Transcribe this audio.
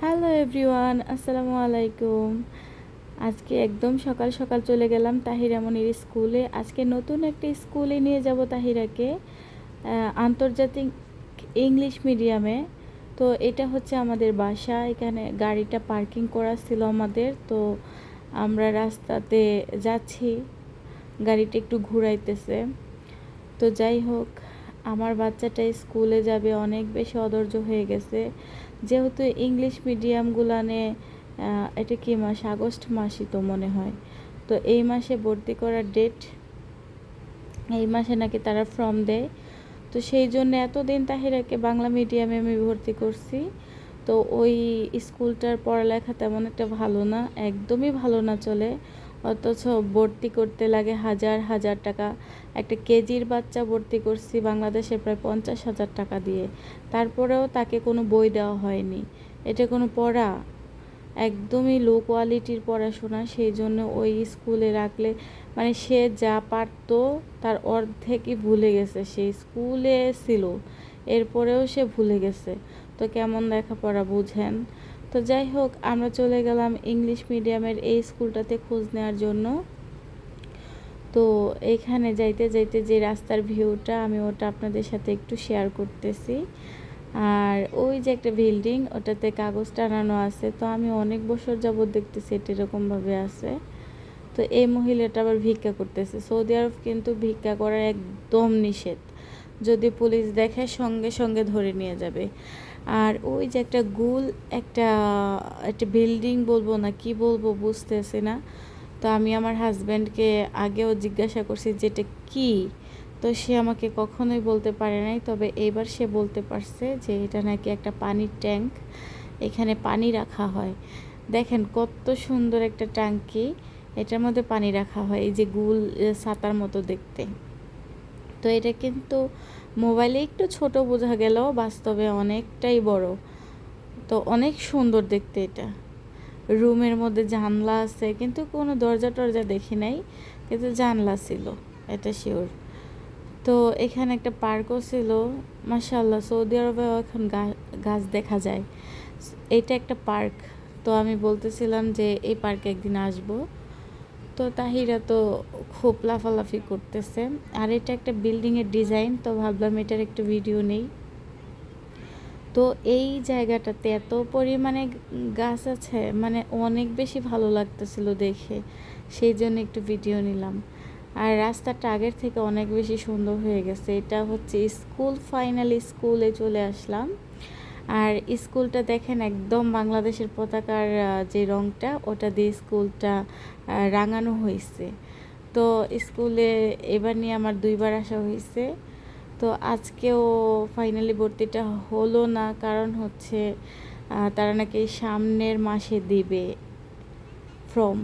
Hello everyone আসসালামু আলাইকুম আজকে একদম সকাল সকাল চলে গেলাম তাহিরামনির স্কুলে। আজকে নতুন একটা স্কুলে নিয়ে যাব তাহিরাকে আন্তর্জাতিক ইংলিশ মিডিয়ামে। তো এটা হচ্ছে আমাদের বাসা, এখানে গাড়িটা পার্কিং করা ছিল আমাদের। তো আমরা রাস্তাতে যাচ্ছি, গাড়িটা একটু ঘুরাইতেছে। তো যাই হোক, আমার বাচ্চাটা স্কুলে যাবে, অনেক বেশি অধৈর্য হয়ে গেছে। যেহেতু ইংলিশ মিডিয়ামগুলানে এটা কি মাস? আগস্ট মাসই তো মনে হয়। তো এই মাসে ভর্তি করার ডেট এই মাসে নাকি তারা ফর্ম দেয়। তো সেই জন্য এতদিন তাহিরাকে বাংলা মিডিয়ামে আমি ভর্তি করছি। তো ওই স্কুলটার পড়ালেখা তেমন একটা ভালো না, একদমই ভালো না চলে। অথচ ভর্তি করতে লাগে হাজার হাজার টাকা। একটা কেজির বাচ্চা ভর্তি করছি বাংলাদেশে প্রায় পঞ্চাশ হাজার টাকা দিয়ে। তারপরেও তাকে কোনো বই দেওয়া হয়নি। এটা কোনো পড়া? একদমই লো কোয়ালিটির পড়াশোনা, সেই জন্য ওই স্কুলে রাখলে মানে সে যা পারতো তার অর্ধেকই ভুলে গেছে। সেই স্কুলে ছিল, এরপরেও সে ভুলে গেছে। তো কেমন লেখাপড়া বুঝেন? তো যাই হোক, আমরা চলে গেলাম ইংলিশ মিডিয়ামের এই স্কুলটাতে খোঁজ নেওয়ার জন্য। তো এখানে যাইতে যাইতে যে রাস্তার ভিউটা, আমি ওটা আপনাদের সাথে একটু শেয়ার করতেছি। আর ওই যে একটা বিল্ডিং ওটাতে কাগজ টানানো আছে। তো আমি অনেক বছর যাবত দেখতেছি এটা এরকমভাবে আছে। তো এই মহিলাটা আবার ভিক্ষা করতেছে। সৌদি আরব কিন্তু ভিক্ষা করার একদম নিষেধ। যদি পুলিশ দেখে, সঙ্গে সঙ্গে ধরে নিয়ে যাবে। আর ওই যে একটা গুল, একটা একটা বিল্ডিং বলব না, কি বলব বুঝতেছি না। তো আমি আমার হাজব্যান্ডকে আগেও জিজ্ঞাসা করছি যে এটা কী? তো সে আমাকে কখনোই বলতে পারে নাই, তবে এবার সে বলতে পারছে যে এটা নাকি একটা পানির ট্যাঙ্ক, এখানে পানি রাখা হয়। দেখেন কত সুন্দর একটা ট্যাঙ্কি, এটার মধ্যে পানি রাখা হয়, এই যে গুল ছাতার মতো দেখতে। তো এটা কিন্তু মোবাইলে একটু ছোট বোঝা গেলেও বাস্তবে অনেকটাই বড়। তো অনেক সুন্দর দেখতে এটা। রুমের মধ্যে জানলা আছে, কিন্তু কোনো দরজা টরজা দেখি নাই, কিন্তু জানলা ছিল, এটা শিওর তো এখানে একটা পার্কও ছিল মাশাল্লাহ সৌদি আরবেও এখন গাছ দেখা যায়। এটা একটা পার্ক তো আমি বলতেছিলাম যে এই পার্কে একদিন আসব। তো তাহিরা তো খুব লাফালাফি করতেছে। আর এটা একটা বিল্ডিংয়ের ডিজাইন তো ভাবলাম এটার একটু ভিডিও নেই। তো এই জায়গাটাতে এত পরিমাণে গাছ আছে মানে অনেক বেশি ভালো লাগতেছিল দেখে। সেই জন্য একটু ভিডিও নিলাম। আর রাস্তাটা আগের থেকে অনেক বেশি সুন্দর হয়ে গেছে। এটা হচ্ছে স্কুল ফাইনালি স্কুলে চলে আসলাম। আর স্কুলটা দেখেন একদম বাংলাদেশের পতাকার যে রংটা, ওটা দিয়ে স্কুলটা রাঙানো হয়েছে তো স্কুলে এবার নিয়ে আমার দুইবার আসা হয়েছে তো আজকেও ফাইনালি ভর্তিটা হলো না, কারণ হচ্ছে তারা নাকি সামনের মাসে দেবে ফর্ম